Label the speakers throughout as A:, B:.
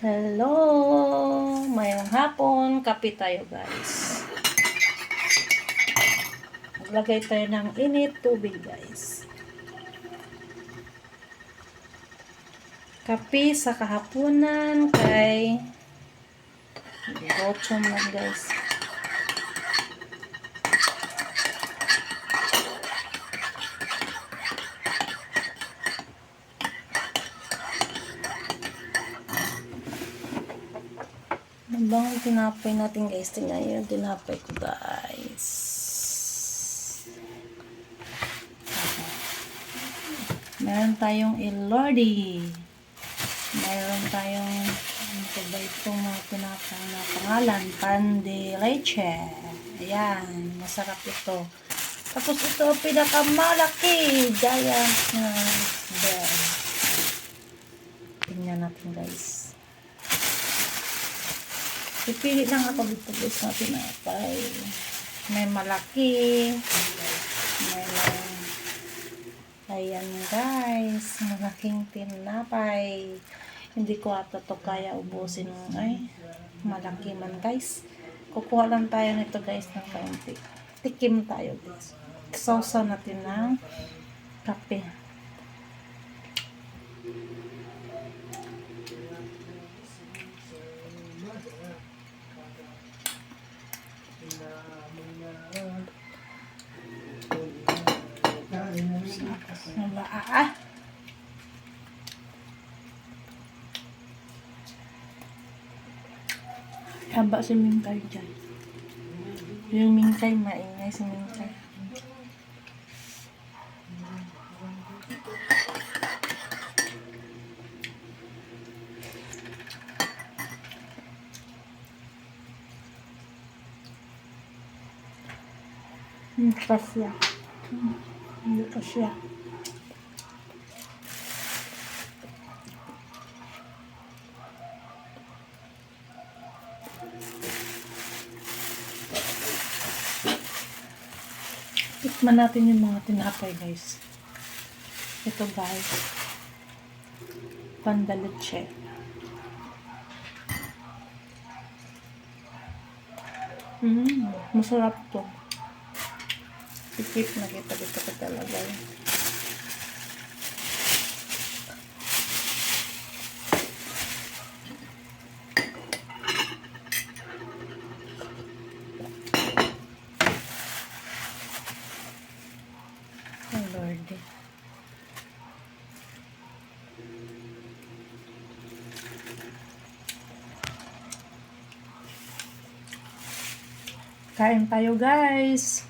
A: Hello! Mayong hapon, kape tayo guys. Maglagay tayo ng init tubig guys. Kape sa kahaponan kay Bochom lang guys. Ano bang tinapay natin guys? Tingnan yung tinapay ko guys. Meron tayong ilordi. Meron tayong ano pa ba itong mga tinapay na pangalan? Pan de leche. Ayan. Masarap ito. Tapos ito ang pinakamalaki. Giant na bear. Tingnan natin guys. Pipili lang ako dito guys na tinapay. May malaki. May. Ayan guys. Malaking tinapay. Hindi ko ata to kaya ubusin. Ay, malaki man guys. Kukuha lang tayo nito guys ng kaunti. Tikim tayo guys. Sausaw natin ng kape. Wala ah. Haba si Mingkay dyan. Yung Mingkay, maingay si Mingkay. Hindi pa siya. Hindi pa siya. Tikman natin yung mga tinapay guys. Ito guys. Pandaleche. Mm, masarap to. Sikip na kita dito ko talaga. Oh Kain tayo guys.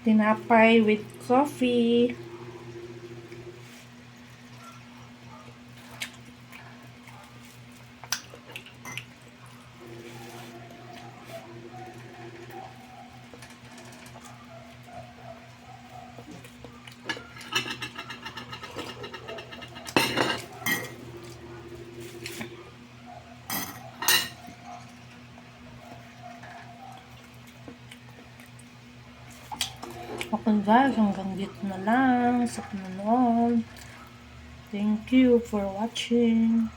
A: Tinapay with coffee. Okay guys, hanggang dito na lang sa panonood. Thank you for watching.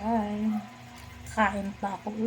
A: Bye. Kain pa ako.